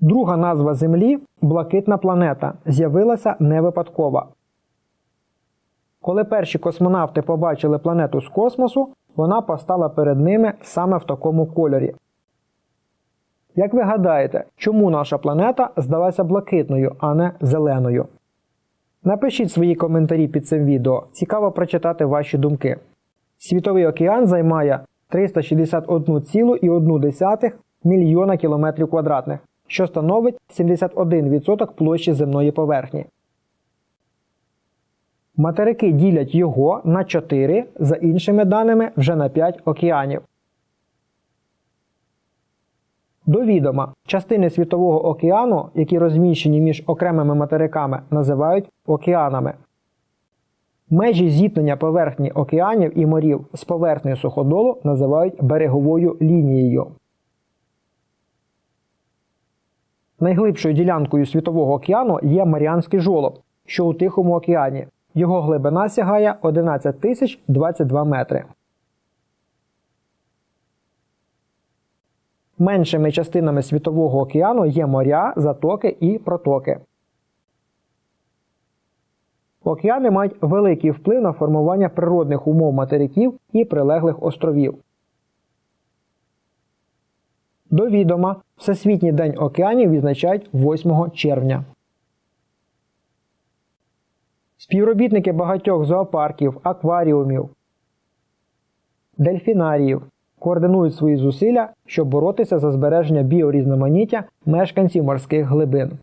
Друга назва Землі блакитна планета з'явилася не випадково. Коли перші космонавти побачили планету з космосу, вона постала перед ними саме в такому кольорі. Як ви гадаєте, чому наша планета здалася блакитною, а не зеленою? Напишіть свої коментарі під цим відео. Цікаво прочитати ваші думки. Світовий океан займає 361,1 мільйона кілометрів квадратних, що становить 71% площі земної поверхні. Материки ділять його на 4, за іншими даними вже на 5 океанів. До відома, частини Світового океану, які розміщені між окремими материками, називають океанами. Межі зіткнення поверхні океанів і морів з поверхнею суходолу називають береговою лінією. Найглибшою ділянкою Світового океану є Маріанський жолоб, що у Тихому океані. Його глибина сягає 11 тисяч 22 метри. Меншими частинами Світового океану є моря, затоки і протоки. Океани мають великий вплив на формування природних умов материків і прилеглих островів. До відома, Всесвітній день океанів відзначають 8 червня. Співробітники багатьох зоопарків, акваріумів, дельфінаріїв координують свої зусилля, щоб боротися за збереження біорізноманіття мешканців морських глибин.